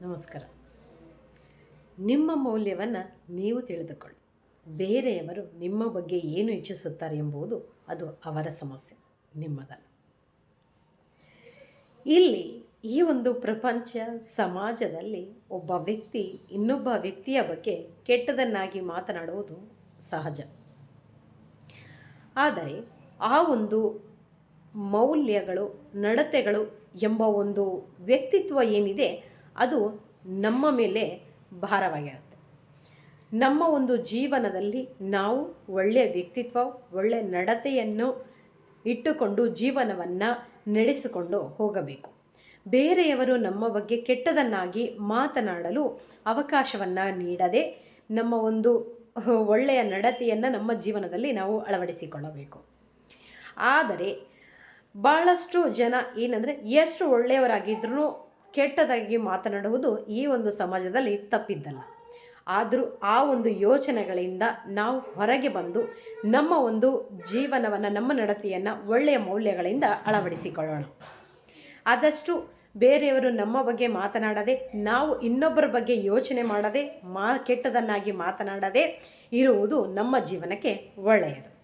ನಮಸ್ಕಾರ. ನಿಮ್ಮ ಮೌಲ್ಯವನ್ನು ನೀವು ತಿಳಿದುಕೊಳ್ಳಿ. ಬೇರೆಯವರು ನಿಮ್ಮ ಬಗ್ಗೆ ಏನು ಇಚ್ಛಿಸುತ್ತಾರೆ ಎಂಬುದು ಅದು ಅವರ ಸಮಸ್ಯೆ, ನಿಮ್ಮದಲ್ಲ. ಇಲ್ಲಿ ಈ ಒಂದು ಪ್ರಪಂಚ, ಸಮಾಜದಲ್ಲಿ ಒಬ್ಬ ವ್ಯಕ್ತಿ ಇನ್ನೊಬ್ಬ ವ್ಯಕ್ತಿಯ ಬಗ್ಗೆ ಕೆಟ್ಟದನ್ನಾಗಿ ಮಾತನಾಡುವುದು ಸಹಜ. ಆದರೆ ಆ ಒಂದು ಮೌಲ್ಯಗಳು, ನಡತೆಗಳು ಎಂಬ ಒಂದು ವ್ಯಕ್ತಿತ್ವ ಏನಿದೆ ಅದು ನಮ್ಮ ಮೇಲೆ ಭಾರವಾಗಿರುತ್ತೆ. ನಮ್ಮ ಒಂದು ಜೀವನದಲ್ಲಿ ನಾವು ಒಳ್ಳೆಯ ವ್ಯಕ್ತಿತ್ವ, ಒಳ್ಳೆಯ ನಡತೆಯನ್ನು ಇಟ್ಟುಕೊಂಡು ಜೀವನವನ್ನು ನಡೆಸಿಕೊಂಡು ಹೋಗಬೇಕು. ಬೇರೆಯವರು ನಮ್ಮ ಬಗ್ಗೆ ಕೆಟ್ಟದನ್ನಾಗಿ ಮಾತನಾಡಲು ಅವಕಾಶವನ್ನು ನೀಡದೆ ನಮ್ಮ ಒಂದು ಒಳ್ಳೆಯ ನಡತೆಯನ್ನು ನಮ್ಮ ಜೀವನದಲ್ಲಿ ನಾವು ಅಳವಡಿಸಿಕೊಳ್ಳಬೇಕು. ಆದರೆ ಭಾಳಷ್ಟು ಜನ ಏನಂದರೆ, ಎಷ್ಟು ಒಳ್ಳೆಯವರಾಗಿದ್ರೂ ಕೆಟ್ಟದಾಗಿ ಮಾತನಾಡುವುದು ಈ ಒಂದು ಸಮಾಜದಲ್ಲಿ ತಪ್ಪಿದ್ದಲ್ಲ. ಆದರೂ ಆ ಒಂದು ಯೋಚನೆಗಳಿಂದ ನಾವು ಹೊರಗೆ ಬಂದು ನಮ್ಮ ಒಂದು ಜೀವನವನ್ನು, ನಮ್ಮ ನಡತೆಯನ್ನು ಒಳ್ಳೆಯ ಮೌಲ್ಯಗಳಿಂದ ಅಳವಡಿಸಿಕೊಳ್ಳೋಣ. ಆದಷ್ಟು ಬೇರೆಯವರು ನಮ್ಮ ಬಗ್ಗೆ ಮಾತನಾಡದೆ, ನಾವು ಇನ್ನೊಬ್ಬರ ಬಗ್ಗೆ ಯೋಚನೆ ಮಾಡದೆ, ಮಾ, ಕೆಟ್ಟದನ್ನಾಗಿ ಮಾತನಾಡದೆ ಇರುವುದು ನಮ್ಮ ಜೀವನಕ್ಕೆ ಒಳ್ಳೆಯದು.